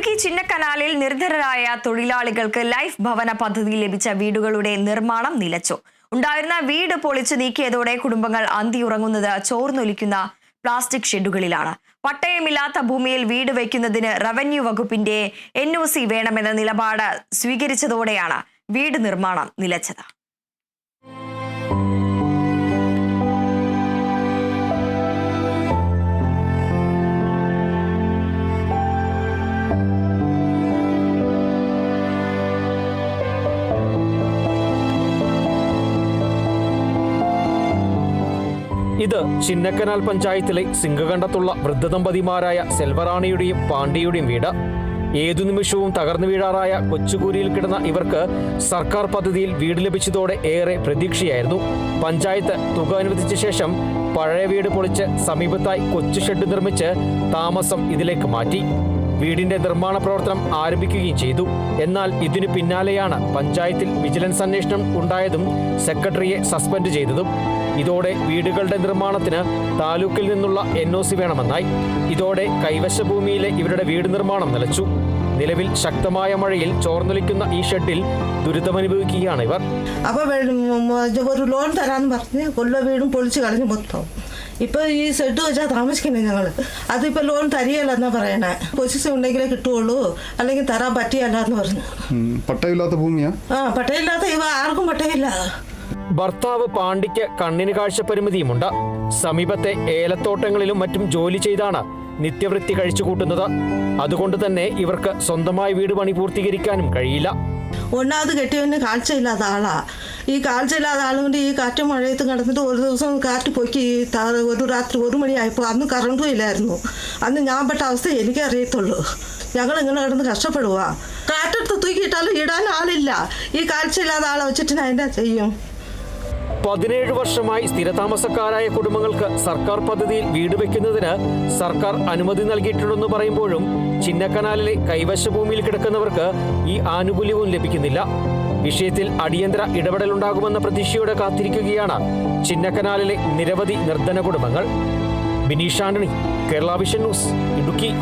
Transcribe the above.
ഇടുക്കി ചിന്നക്കനാലിൽ നിർധരരായ തൊഴിലാളികൾക്ക് ലൈഫ് ഭവന പദ്ധതി ലഭിച്ച വീടുകളുടെ നിർമ്മാണം നിലച്ചു. ഉണ്ടായിരുന്ന വീട് പൊളിച്ചു നീക്കിയതോടെ കുടുംബങ്ങൾ അന്തിയുറങ്ങുന്നത് ചോർന്നൊലിക്കുന്ന പ്ലാസ്റ്റിക് ഷെഡുകളിലാണ്. പട്ടയമില്ലാത്ത ഭൂമിയിൽ വീട് വയ്ക്കുന്നതിന് റവന്യൂ വകുപ്പിന്റെ എൻ വേണമെന്ന നിലപാട് സ്വീകരിച്ചതോടെയാണ് വീട് നിർമ്മാണം നിലച്ചത്. ഇത് ചിന്നക്കനാൽ പഞ്ചായത്തിലെ സിംഗകണ്ഠത്തുള്ള വൃദ്ധദമ്പതിമാരായ സെൽവറാണിയുടെയും പാണ്ഡിയുടെയും വീട്. ഏതു നിമിഷവും തകർന്നു വീഴാറായ കൊച്ചുകൂരിയിൽ കിടന്ന ഇവർക്ക് സർക്കാർ പദ്ധതിയിൽ വീട് ലഭിച്ചതോടെ ഏറെ പ്രതീക്ഷയായിരുന്നു. പഞ്ചായത്ത് തുക അനുവദിച്ച ശേഷം പഴയ വീട് പൊളിച്ച് സമീപത്തായി കൊച്ചു ഷെഡ് നിർമ്മിച്ച് താമസം ഇതിലേക്ക് മാറ്റി. വീടിന്റെ നിർമ്മാണ പ്രവർത്തനം ആരംഭിക്കുകയും ചെയ്തു. എന്നാൽ ഇതിനു പിന്നാലെയാണ് പഞ്ചായത്തിൽ വിജിലൻസ് അന്വേഷണം ഉണ്ടായതും സെക്രട്ടറിയെ സസ്പെൻഡ് ചെയ്തതും. ഇതോടെ വീടുകളുടെ നിർമ്മാണത്തിന് താലൂക്കിൽ നിന്നുള്ള എൻ ഒ സി വേണമെന്നായി. ഇതോടെ കൈവശ ഭൂമിയിലെ ഇവരുടെ വീട് നിർമ്മാണം നിലച്ചു. നിലവിൽ ശക്തമായ മഴയിൽ ചോർന്നൊലിക്കുന്ന ഈ ഷെഡിൽ ദുരിതമനുഭവിക്കുകയാണ് ഇവർ. അപ്പൊ ഒരു ലോൺ തരാന്ന് പറഞ്ഞ് കൊല്ല വീടും പൊളിച്ചു കളഞ്ഞു മൊത്തം. ഇപ്പോൾ ഈ സെഡ് വെച്ചാൽ താമസിക്കുന്നത് ഞങ്ങൾ അതിപ്പോൾ ലോൺ തരികയല്ലെന്നാ പറയണേ. പൊസിഷൻ ഉണ്ടെങ്കിലേ കിട്ടുള്ളൂ അല്ലെങ്കിൽ തരാൻ പറ്റിയല്ല എന്ന് പറഞ്ഞു. പട്ടയമില്ലാത്ത ഭൂമിയാ? ആ പട്ടയില്ലാത്ത ഇവ ആർക്കും പട്ടയില്ല ഭർത്താവ് പാണ്ഡിക്ക് കണ്ണിന് കാഴ്ച പരിമിതിയുമുണ്ട് സമീപത്തെ ഏലത്തോട്ടങ്ങളിലും മറ്റും ജോലി ചെയ്താണ് നിത്യവൃത്തി കഴിച്ചുകൂട്ടുന്നത് അതുകൊണ്ട് തന്നെ ഇവർക്ക് സ്വന്തമായി വീട് പണി പൂർത്തീകരിക്കാനും കഴിയില്ല. ഒന്നാമത് കെട്ടിയവന് കാഴ്ചയില്ലാത്ത ആളാണ് ഈ കാഴ്ചയില്ലാത്ത ആളുകൊണ്ട് ഈ കാറ്റും മഴയത്തും കിടന്നിട്ട് ഒരു ദിവസം കാറ്റ് പൊക്കി ഒരു രാത്രി ഒരു മണിയായപ്പോൾ അന്ന് കറണ്ടും ഇല്ലായിരുന്നു. അന്ന് ഞാൻ പെട്ട അവസ്ഥ എനിക്കേ അറിയത്തുള്ളൂ. ഞങ്ങൾ ഇങ്ങനെ കിടന്ന് കഷ്ടപ്പെടുക കാറ്റെടുത്ത് തൂക്കിയിട്ടാലും ഇടാൻ ആളില്ല. ഈ കാഴ്ചയില്ലാത്ത ആളെ വെച്ചിട്ട് ഞാൻ എന്നാ ചെയ്യും? പതിനേഴ് വർഷമായി സ്ഥിരതാമസക്കാരായ കുടുംബങ്ങൾക്ക് സർക്കാർ പദ്ധതിയിൽ വീട് വെക്കുന്നതിന് സർക്കാർ അനുമതി നൽകിയിട്ടുണ്ടെന്ന് പറയുമ്പോഴും ചിന്നക്കനാലിലെ കൈവശ ഭൂമിയിൽ കിടക്കുന്നവർക്ക് ഈ ആനുകൂല്യവും ലഭിക്കുന്നില്ല. വിഷയത്തിൽ അടിയന്തര ഇടപെടലുണ്ടാകുമെന്ന പ്രതീക്ഷയോടെ കാത്തിരിക്കുകയാണ് ചിന്നക്കനാലിലെ നിരവധി നിർധന കുടുംബങ്ങൾ. Bineesh Antony Kerala vision news Idukki.